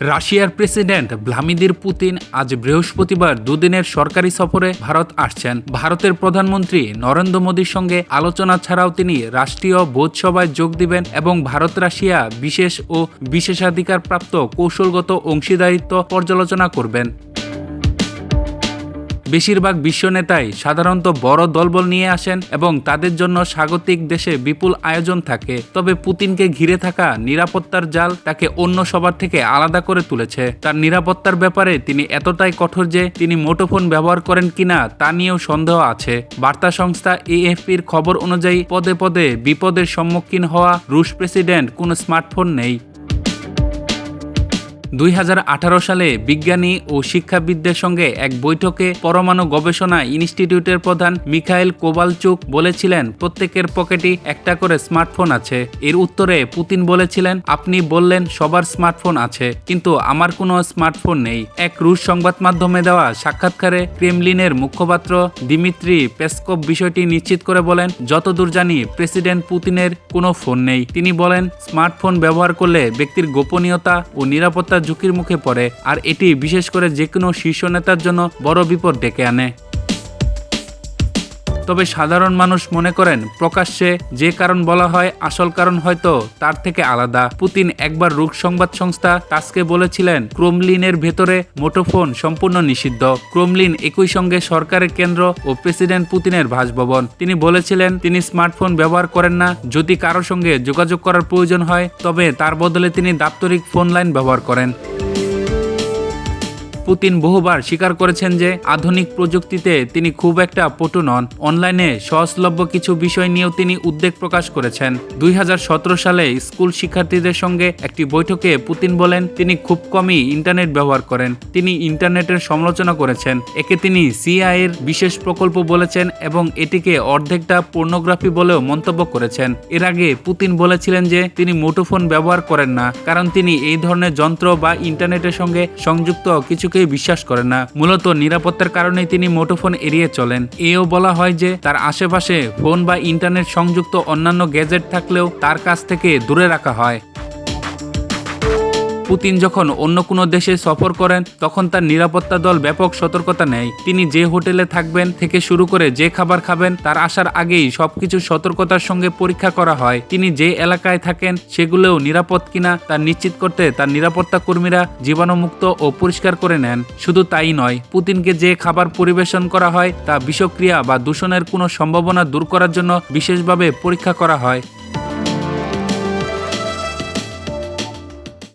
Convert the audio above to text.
রাশিয়ার president ভ্লামিদির Putin আজ বৃহস্পতিবার দুদিনের সরকারি সফরে ভারত আসছেন। ভারতের প্রধানমন্ত্রী নরেন্দ্র মোদীর সঙ্গে আলোচনা ছাড়াও তিনি রাষ্ট্রীয় বোধসভায় যোগ দিবেন এবং ভারত রাশিয়া বিশেষ ও বিশেষাধিকার প্রাপ্ত কৌশলগত অংশীদারিত্ব পর্যালোচনা করবেন। বেশিরভাগ বিশ্ব নেতাই সাধারণত বড় দলবল নিয়ে আসেন এবং তাদের জন্য স্বাগতিক দেশে বিপুল আয়োজন থাকে। তবে পুতিনকে ঘিরে থাকা নিরাপত্তার জাল তাকে অন্য সবার থেকে আলাদা করে তুলেছে। তার নিরাপত্তার ব্যাপারে তিনি এতটাই কঠোর যে তিনি মোটোফোন ব্যবহার করেন কিনা তা নিয়েও সন্দেহ আছে। বার্তা সংস্থা এএফপির খবর অনুযায়ী পদে পদে বিপদের সম্মুখীন হওয়া রুশ প্রেসিডেন্ট কোনো স্মার্টফোন নেই। দুই হাজার আঠারো সালে বিজ্ঞানী ও শিক্ষাবিদদের সঙ্গে এক বৈঠকে পরমাণু গবেষণা ইনস্টিটিউটের প্রধান মিখাইল কোবালচুক বলেছিলেন, প্রত্যেকের পকেটে একটা করে স্মার্টফোন আছে। এর উত্তরে পুতিন বলেছিলেন, আপনি বললেন সবার স্মার্টফোন আছে, কিন্তু আমার কোনো স্মার্টফোন নেই। এক রুশ সংবাদ মাধ্যমে দেওয়া সাক্ষাৎকারে ক্রেমলিনের মুখপাত্র দিমিত্রি পেসকপ বিষয়টি নিশ্চিত করে বলেন, যতদূর জানি প্রেসিডেন্ট পুতিনের কোনো ফোন নেই। তিনি বলেন, স্মার্টফোন ব্যবহার করলে ব্যক্তির গোপনীয়তা ও নিরাপত্তা ঝুঁকির মুখে পড়ে, আর এটি বিশেষ করে যে কোনো শীর্ষ নেতার জন্য বড় বিপদ ডেকে আনে। তবে সাধারণ মানুষ মনে করেন, প্রকাশ্যে যে কারণ বলা হয় আসল কারণ হয়তো তার থেকে আলাদা। পুতিন একবার রুশ সংবাদ সংস্থা তাসকে বলেছিলেন, ক্রোমলিনের ভেতরে মোটোফোন সম্পূর্ণ নিষিদ্ধ। ক্রোমলিন একই সঙ্গে সরকারের কেন্দ্র ও প্রেসিডেন্ট পুতিনের বাসভবন। তিনি বলেছিলেন, তিনি স্মার্টফোন ব্যবহার করেন না, যদি কারও সঙ্গে যোগাযোগ করার প্রয়োজন হয়, তবে তার বদলে তিনি দাপ্তরিক ফোন লাইন ব্যবহার করেন। পুতিন বহুবার স্বীকার করেছেন যে আধুনিক প্রযুক্তিতে তিনি খুব একটা পটু নন। অনলাইনে সহজলভ্য কিছু বিষয় নিয়েও তিনি উদ্বেগ প্রকাশ করেছেন। দুই সালে স্কুল শিক্ষার্থীদের সঙ্গে একটি বৈঠকে পুতিন বলেন, তিনি খুব কমই ইন্টারনেট ব্যবহার করেন। তিনি ইন্টারনেটের সমালোচনা করেছেন। একে তিনি সিআই এর বিশেষ প্রকল্প বলেছেন এবং এটিকে অর্ধেকটা পর্নোগ্রাফি বলেও মন্তব্য করেছেন। এর আগে পুতিন বলেছিলেন যে তিনি মুঠোফোন ব্যবহার করেন না, কারণ তিনি এই ধরনের যন্ত্র বা ইন্টারনেটের সঙ্গে সংযুক্ত কিছুকেই বিশ্বাস করে না। মূলত নিরাপত্তার কারণে তিনি মোটোফোন এড়িয়ে চলেন। এও বলা হয় যে, তার আশেপাশে ফোন বা ইন্টারনেট সংযুক্ত অন্যান্য গ্যাজেট থাকলেও তার কাছ থেকে দূরে রাখা হয়। পুতিন যখন অন্য কোনো দেশে সফর করেন, তখন তার নিরাপত্তা দল ব্যাপক সতর্কতা নেয়। তিনি যে হোটেলে থাকবেন থেকে শুরু করে যে খাবার খাবেন, তার আসার আগেই সবকিছু সতর্কতার সঙ্গে পরীক্ষা করা হয়। তিনি যে এলাকায় থাকেন, সেগুলোও নিরাপদ কিনা, তা নিশ্চিত করতে তার নিরাপত্তা কর্মীরা জীবাণুমুক্ত ও পরিষ্কার করে নেন। শুধু তাই নয়, পুতিনকে যে খাবার পরিবেশন করা হয়, তা বিষক্রিয়া বা দূষণের কোনো সম্ভাবনা দূর করার জন্য বিশেষভাবে পরীক্ষা করা হয়।